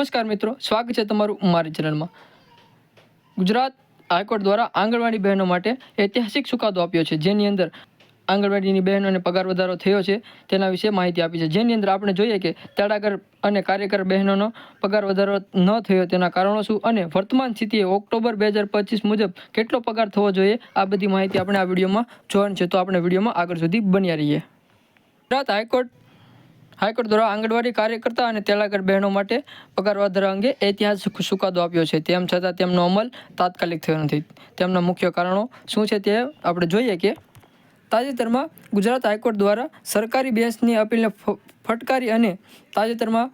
નમસ્કાર મિત્રો, સ્વાગત છે તમારું મારી ચેનલમાં. ગુજરાત હાઈકોર્ટ દ્વારા આંગણવાડી બહેનો માટે ઐતિહાસિક ચુકાદો આપ્યો છે, જેની અંદર આંગણવાડીની બહેનોને પગાર વધારો થયો છે, તેના વિશે માહિતી આપી છે. જેની અંદર આપણે જોઈએ કે તળાગર અને કાર્યકર બહેનોનો પગાર વધારો ન થયો તેના કારણો શું અને વર્તમાન સ્થિતિએ ઓક્ટોબર બે હજાર પચીસ મુજબ કેટલો પગાર થવો જોઈએ, આ બધી માહિતી આપણે આ વિડીયોમાં જોવાની છે. તો આપણે વિડીયોમાં આગળ સુધી બન્યા રહીએ. ગુજરાત હાઈકોર્ટ હાઈકોર્ટ દ્વારા આંગણવાડી કાર્યકર્તા અને તેલાગર બહેનો માટે પગાર વધારા અંગે ઐતિહાસિક ચુકાદો આપ્યો છે. તેમ છતાં તેમનો અમલ તાત્કાલિક થયો નથી. તેમના મુખ્ય કારણો શું છે તે આપણે જોઈએ કે તાજેતરમાં ગુજરાત હાઈકોર્ટ દ્વારા સરકારી બેંચની અપીલને ફટકારી અને તાજેતરમાં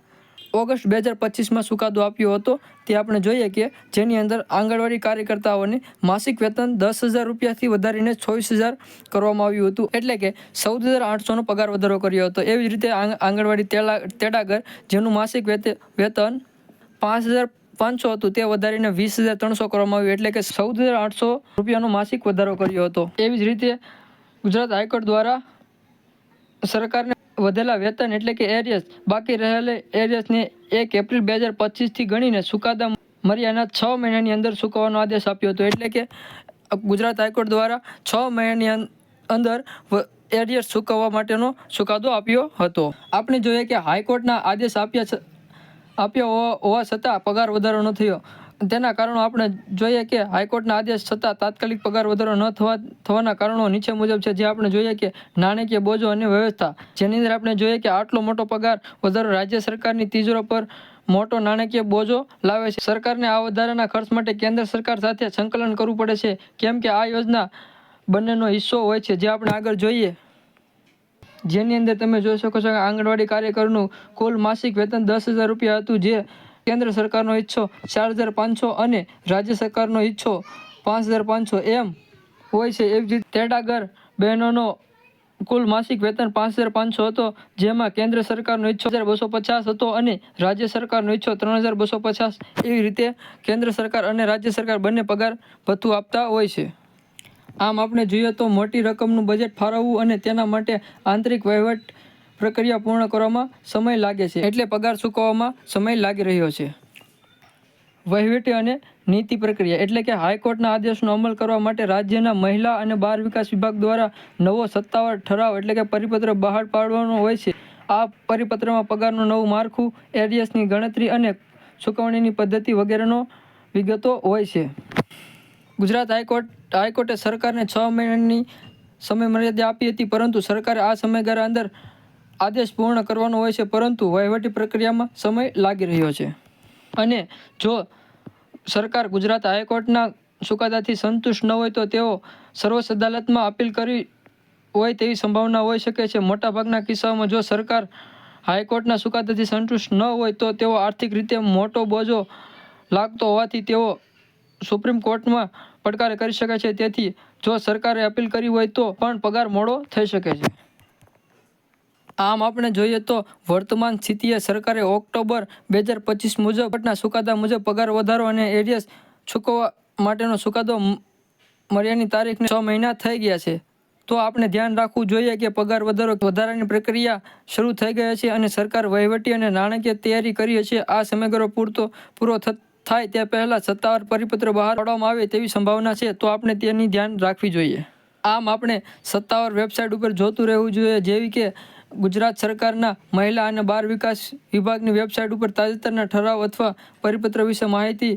ઓગસ્ટ બે હજાર પચીસમાં ચુકાદો આપ્યો હતો. તે આપણે જોઈએ કે જેની અંદર આંગણવાડી કાર્યકર્તાઓને માસિક વેતન દસ હજાર રૂપિયાથી વધારીને ચોવીસ હજાર કરવામાં આવ્યું હતું. એટલે કે ચૌદ હજાર આઠસોનો પગાર વધારો કર્યો હતો. એવી જ રીતે આંગણવાડી તેડા તેડાગર, જેનું માસિક વેત- વેતન પાંચ હજાર પાંચસો હતું, તે વધારીને વીસ હજાર ત્રણસો કરવામાં આવ્યું. એટલે કે ચૌદ હજાર આઠસો રૂપિયાનો માસિક વધારો કર્યો હતો. એવી જ રીતે ગુજરાત હાઈકોર્ટ દ્વારા સરકારને વધેલા વેતન એટલે કે એરિયસ. બાકી રહેલ એરિયસને એક એપ્રિલ બે હજાર પચીસથી ગણીને સુકાદા મર્યાદા છ મહિનાની અંદર ચૂકવવાનો આદેશ આપ્યો હતો. એટલે કે ગુજરાત હાઈકોર્ટ દ્વારા છ મહિનાની અંદર એરિયસ ચૂકવવા માટેનો ચુકાદો આપ્યો હતો. આપણે જોઈએ કે હાઈકોર્ટના આદેશ આપ્યા આપ્યા હોવા છતાં પગાર વધારો ન થયો. તેના કારણો આપણે જોઈએ કે હાઈકોર્ટના આદેશ છતાં તાત્કાલિક પગાર વધારો ન થવા થવાના કારણો નીચે મુજબ છે, જે આપણે જોઈએ કે નાણાકીય બોજો અને વ્યવસ્થા. જેની અંદર આપણે જોઈએ કે આટલો મોટો પગાર વધારો રાજ્ય સરકારની તિજોરો પર મોટો નાણાકીય બોજો લાવે છે. સરકારને આ વધારાના ખર્ચ માટે કેન્દ્ર સરકાર સાથે સંકલન કરવું પડે છે. કેમ કે આ યોજના બંનેનો હિસ્સો હોય છે, જે આપણે આગળ જોઈએ. જેની અંદર તમે જોઈ શકો છો કે આંગણવાડી કાર્યકરનું કુલ માસિક વેતન દસ હજાર રૂપિયા હતું, જે કેન્દ્ર સરકારનો હિસ્સો ચાર હજાર પાંચસો અને રાજ્ય સરકારનો હિસ્સો પાંચ હજાર પાંચસો એમ હોય છે. એવી જ રીતે તેડાગર બહેનોનો કુલ માસિક વેતન પાંચ હજાર પાંચસો હતો, જેમાં કેન્દ્ર સરકારનો ઈચ્છો હજાર બસો પચાસ હતો અને રાજ્ય સરકારનો ઈચ્છો ત્રણ હજાર બસો પચાસ. એવી રીતે કેન્દ્ર સરકાર અને રાજ્ય સરકાર બંને પગાર ભથ્થું આપતા હોય છે. આમ આપણે જોઈએ તો મોટી રકમનું બજેટ ફાળવવું અને તેના માટે આંતરિક વહીવટ પ્રક્રિયા પૂર્ણ કરવામાં સમય લાગે છે એટલે પગાર ચૂકવવામાં સમય લાગી રહ્યો છે. વહીવટી અને નીતિ પ્રક્રિયા એટલે કે હાઈકોર્ટના આદેશનો અમલ કરવા માટે રાજ્યના મહિલા અને બાળ વિકાસ વિભાગ દ્વારા નવો સત્તાવાર ઠરાવ એટલે કે પરિપત્ર બહાર પાડવાનો હોય છે. આ પરિપત્રમાં પગારનું નવું માળખું એરિયસની ગણતરી અને ચૂકવણીની પદ્ધતિ વગેરેનો વિગતો હોય છે. ગુજરાત હાઈકોર્ટ, હાઈકોર્ટે સરકારને છ મહિનાની સમય મર્યાદા આપી હતી, પરંતુ સરકારે આ સમયગાળા અંદર આદેશ પૂર્ણ કરવાનો હોય છે, પરંતુ વહીવટી પ્રક્રિયામાં સમય લાગી રહ્યો છે. અને જો સરકાર ગુજરાત હાઈકોર્ટના ચુકાદાથી સંતુષ્ટ ન હોય તો તેઓ સર્વોચ્ચ અદાલતમાં અપીલ કરી હોય તેવી સંભાવના હોઈ શકે છે. મોટાભાગના કિસ્સાઓમાં જો સરકાર હાઈકોર્ટના ચુકાદાથી સંતુષ્ટ ન હોય તો તેઓ આર્થિક રીતે મોટો બોજો લાગતો હોવાથી તેઓ સુપ્રીમ કોર્ટમાં પડકાર કરી શકે છે. તેથી જો સરકારે અપીલ કરી હોય તો પણ પગાર મોડો થઈ શકે છે. આમ આપણે જોઈએ તો વર્તમાન સ્થિતિએ સરકારે ઓક્ટોબર બે હજાર પચીસ મુજબ સુકાદા મુજબ પગાર વધારો અને એરિયસ ચૂકવવા માટેનો ચુકાદો મર્યાની તારીખને છ મહિના થઈ ગયા છે. તો આપણે ધ્યાન રાખવું જોઈએ કે પગાર વધારો વધારાની પ્રક્રિયા શરૂ થઈ ગઈ છે અને સરકાર વહીવટી અને નાણાકીય તૈયારી કરી છે. આ સમયગાળો પૂરતો પૂરો થાય તે પહેલાં સત્તાવાર પરિપત્ર બહાર પાડવામાં આવે તેવી સંભાવના છે. તો આપણે તેની ધ્યાન રાખવી જોઈએ. આમ આપણે સત્તાવાર વેબસાઇટ ઉપર જોતું રહેવું જોઈએ જેવી કે ગુજરાત સરકારના મહિલા અને બાળ વિકાસ વિભાગની વેબસાઇટ ઉપર તાજેતરના ઠરાવ અથવા પરિપત્ર વિશે માહિતી